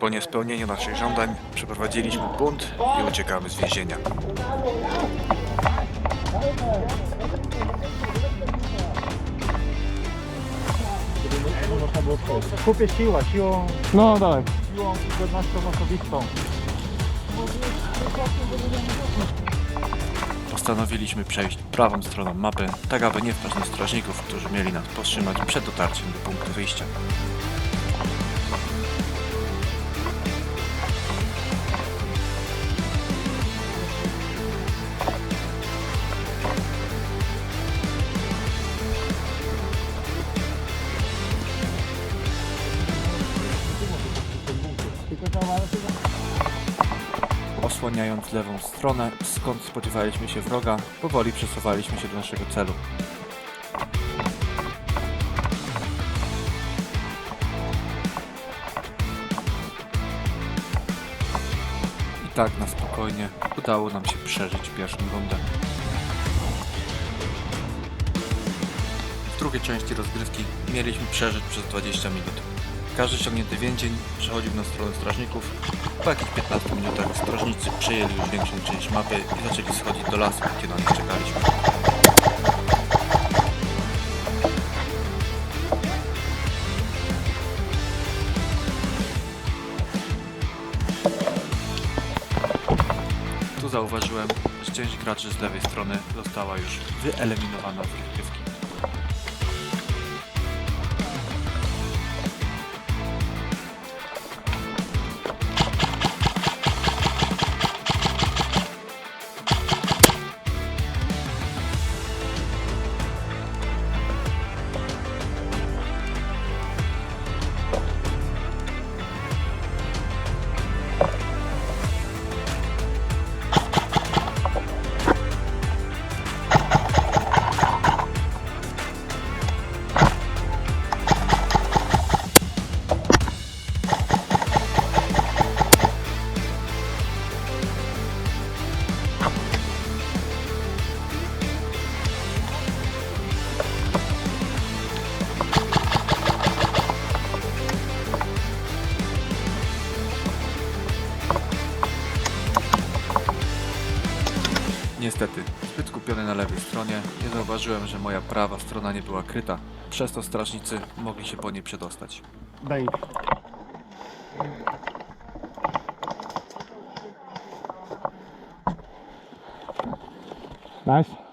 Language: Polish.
Po niespełnieniu naszych żądań przeprowadziliśmy bunt i uciekamy z więzienia. Kupię siła, siłą, No tak. siłą i godnością osobistą. Postanowiliśmy przejść prawą stroną mapy, tak aby nie wpaść na strażników, którzy mieli nas powstrzymać przed dotarciem do punktu wyjścia. Osłaniając lewą stronę, skąd spodziewaliśmy się wroga, powoli przesuwaliśmy się do naszego celu. I tak na spokojnie udało nam się przeżyć pierwszą rundę. W drugiej części rozgrywki mieliśmy przeżyć przez 20 minut. Każdy ściągnięty więzień przechodził na stronę strażników. Po jakichś 15 minutach strażnicy przejęli już większą część mapy i zaczęli schodzić do lasu, gdzie na nich czekaliśmy. Tu zauważyłem, że część graczy z lewej strony została już wyeliminowana z rozgrywki. Niestety, zbyt skupiony na lewej stronie, nie zauważyłem, że moja prawa strona nie była kryta. Przez to strażnicy mogli się po niej przedostać. Daj. Nice.